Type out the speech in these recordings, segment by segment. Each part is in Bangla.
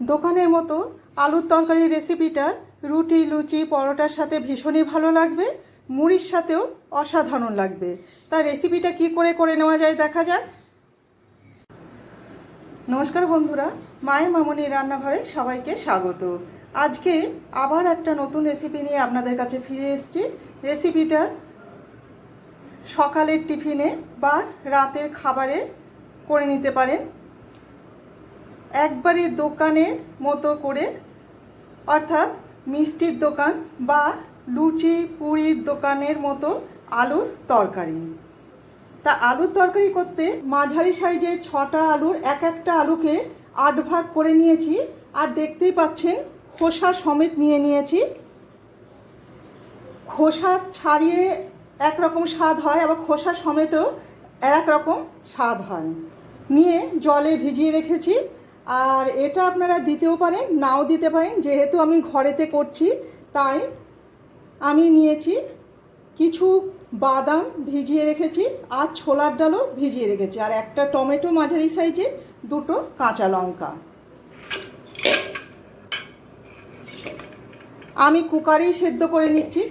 দোকানের মতো আলুর তরকারির রেসিপিটা রুটি, লুচি, পরোটার সাথে ভীষণই ভালো লাগবে। মুড়ির সাথেও অসাধারণ লাগবে। তার রেসিপিটা কি করে করে নেওয়া যায় দেখা যাক। নমস্কার বন্ধুরা, মায়ের মামনির রান্নাঘরে সবাইকে স্বাগত। আজকে আবার একটা নতুন রেসিপি নিয়ে আপনাদের কাছে ফিরে এসেছি। রেসিপিটা সকালের টিফিনে বা রাতের খাবারে করে নিতে পারেন। একবারে দোকানের মতো করে, অর্থাৎ মিষ্টির দোকান বা লুচি, পুরির দোকানের মতো আলুর তরকারি। তা আলুর তরকারি করতে মাঝারি সাইজে ছটা আলুর এক একটা আলুকে আট ভাগ করে নিয়েছি আর দেখতেই পাচ্ছেন খোসা সমেত নিয়ে নিয়েছি। খোসা ছাড়িয়ে একরকম স্বাদ হয়, আবার খোসা সমেতও এক রকম স্বাদ হয়। নিয়ে জলে ভিজিয়ে রেখেছি। আর এটা আপনারা দিতেও পারেন, নাও দিতে পারেন। যেহেতু আমি ঘরেতে করছি, তাই আমি নিয়েছি কিছু বাদাম ভিজিয়ে রেখেছি আর ছোলার ডালও ভিজিয়ে রেখেছি। আর একটা টমেটো মাঝারি সাইজে দুটো কাঁচা লঙ্কা। আমি কুকারেই সেদ্ধ করে নিচ্ছি।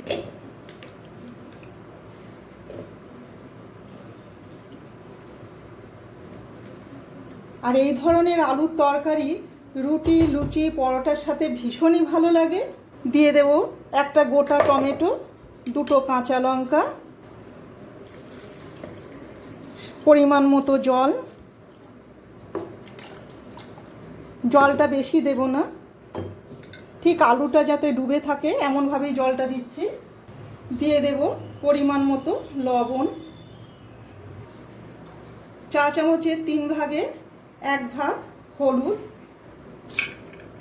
আর এই ধরনের আলুর তরকারি, রুটি, লুচি, পরোটার সাথে ভীষণই ভালো লাগে। দিয়ে দেব একটা গোটা টমেটো, দুটো কাঁচা লঙ্কা, পরিমাণ মতো জল। জলটা বেশি দেব না। ঠিক আলুটা যাতে ডুবে থাকে, এমনভাবেই জলটা দিচ্ছি। দিয়ে দেব পরিমাণ মতো লবণ। চা চামচের তিন ভাগে এক ভাগ হলুদ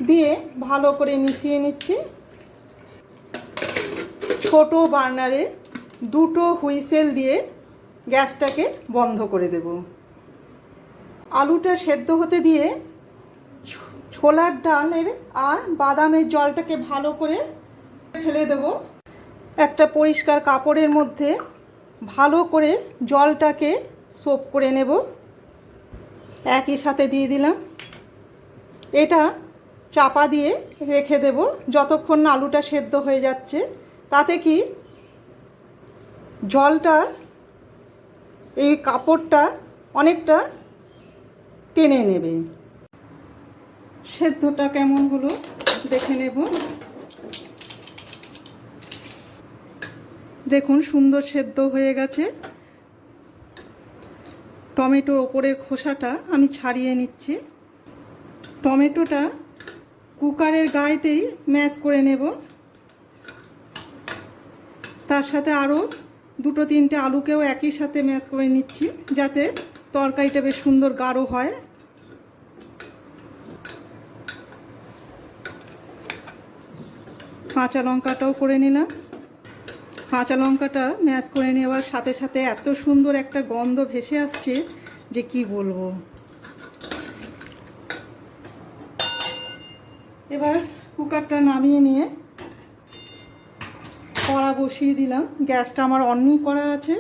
দিয়ে ভালো করে মিশিয়ে নিচ্ছি। ছোট বার্নারে দুটো হুইসেল দিয়ে গ্যাসটাকে বন্ধ করে দেব। আলুটা সেদ্ধ হতে দিয়ে ছোলার ডালের আর বাদামের জলটাকে ভালো করে ফেলে দেব। একটা পরিষ্কার কাপড়ের মধ্যে ভালো করে জলটাকে সোপ করে নেব। একই সাথে দিয়ে দিলাম। এটা চাপা দিয়ে রেখে দেব। যতক্ষণ না আলুটা সেদ্ধ হয়ে যাচ্ছে, তাতে কি জলটা, এই কাপড়টা অনেকটা টেনে নেবে। সেদ্ধটা কেমন হলো দেখে নেব। দেখুন, সুন্দর সেদ্ধ হয়ে গেছে। টমেটোর ওপরের খোসাটা আমি ছাড়িয়ে নিচ্ছি। টমেটোটা কুকারের গায়েতেই ম্যাশ করে নেব। তার সাথে আরও দুটো তিনটে আলুকেও একই সাথে ম্যাশ করে নিচ্ছি, যাতে তরকারিটা বেশ সুন্দর গাঢ় হয়। কাঁচা লঙ্কাটাও করে নিলাম। কাঁচা লঙ্কাটা ম্যাশ করে নেওয়ার সাথে সাথে এত সুন্দর একটা গন্ধ ভেসে আসছে যে কি বলব। এবার কুকারটা নামিয়ে নিয়ে কড়া বসিয়ে দিলাম। গ্যাসটা আমার অনই করা আছে।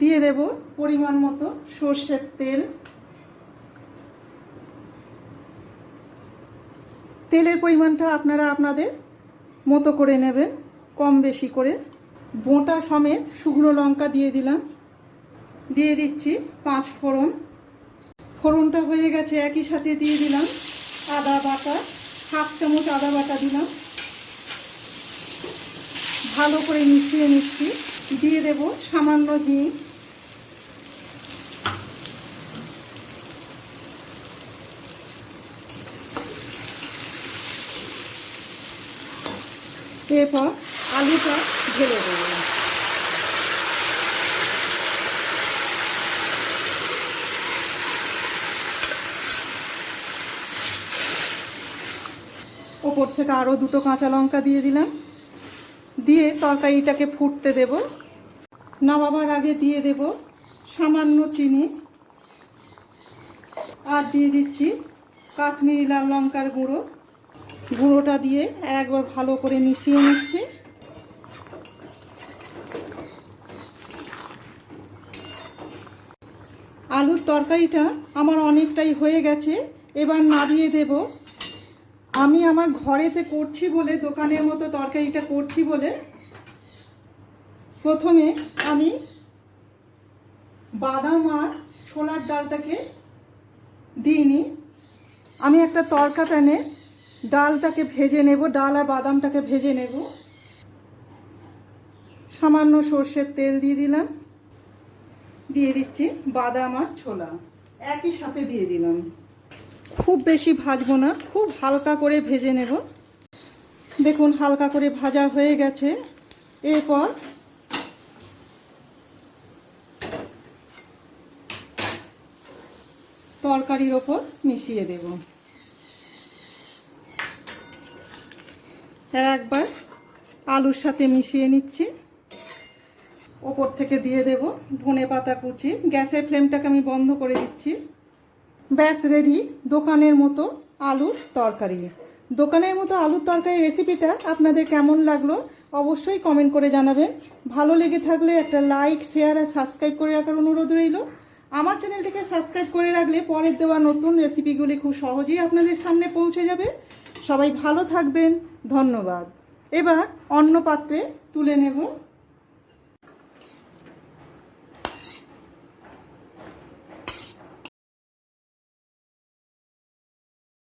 দিয়ে দেব পরিমাণ মতো সর্ষের তেল। তেলের পরিমাণটা আপনারা আপনাদের মতো করে নেবেন, কম বেশি করে। বোঁটা সমেত শুকনো লঙ্কা দিয়ে দিলাম। দিয়ে দিচ্ছি পাঁচ ফোড়ন। ফোড়নটা হয়ে গেছে একই সাথে দিয়ে দিলাম আদা বাটা, হাফ চামচ আদা বাটা দিলাম। ভালো করে মিশিয়ে নিচ্ছি। দিয়ে দেব সামান্য হিং। এরপর আলুটা ঢেলে দেবো। ওপর থেকে আরও দুটো কাঁচা লঙ্কা দিয়ে দিলাম। দিয়ে তরকারিটাকে ফুটতে দেব। নামাবার আগে দিয়ে দেব সামান্য চিনি। আর দিয়ে দিচ্ছি কাশ্মীরি লাল লঙ্কার গুঁড়ো। গুঁড়োটা দিয়ে একবার ভালো করে মিশিয়ে নিচ্ছি। আলুর তরকারিটা আমার অনেকটাই হয়ে গেছে, এবার নাড়িয়ে দেব। আমি আমার ঘরেতে করছি বলে, দোকানের মতো তরকারিটা করছি বলে, প্রথমে আমি বাদাম আর ছোলার ডালটাকে দিইনি আমি একটা তরকা প্যানে ডালটাকে ভেজে নেব, ডাল আর বাদামটাকে ভেজে নেব। সামান্য সর্ষের তেল দিয়ে দিলাম। দিয়ে দিচ্ছি বাদাম আর ছোলা। একই সাথে দিয়ে দিলাম। খুব বেশি ভাজবো না, খুব হালকা করে ভেজে নেব। দেখুন, হালকা করে ভাজা হয়ে গেছে। এরপর তরকারির ওপর মিশিয়ে দেব। একবার আলুর সাথে মিশিয়ে নিচ্ছি। ওপর থেকে দিয়ে দেব ধনে পাতা কুচি। গ্যাসের ফ্লেমটাকে আমি বন্ধ করে দিচ্ছি। ব্যাস রেডি দোকানের মতো আলুর তরকারি। দোকানের মতো আলুর তরকারি রেসিপিটা আপনাদের কেমন লাগল অবশ্যই কমেন্ট করে জানাবেন। ভালো লেগে থাকলে একটা লাইক শেয়ার আর সাবস্ক্রাইব করে রাখার অনুরোধ রইল। আমার চ্যানেলটিকে সাবস্ক্রাইব করে রাখলে পরের দেওয়া নতুন রেসিপিগুলি খুব সহজেই আপনাদের সামনে পৌঁছে যাবে। সবাই ভালো থাকবেন ধন্যবাদ। এবার অন্য পাত্রে তুলে নেব।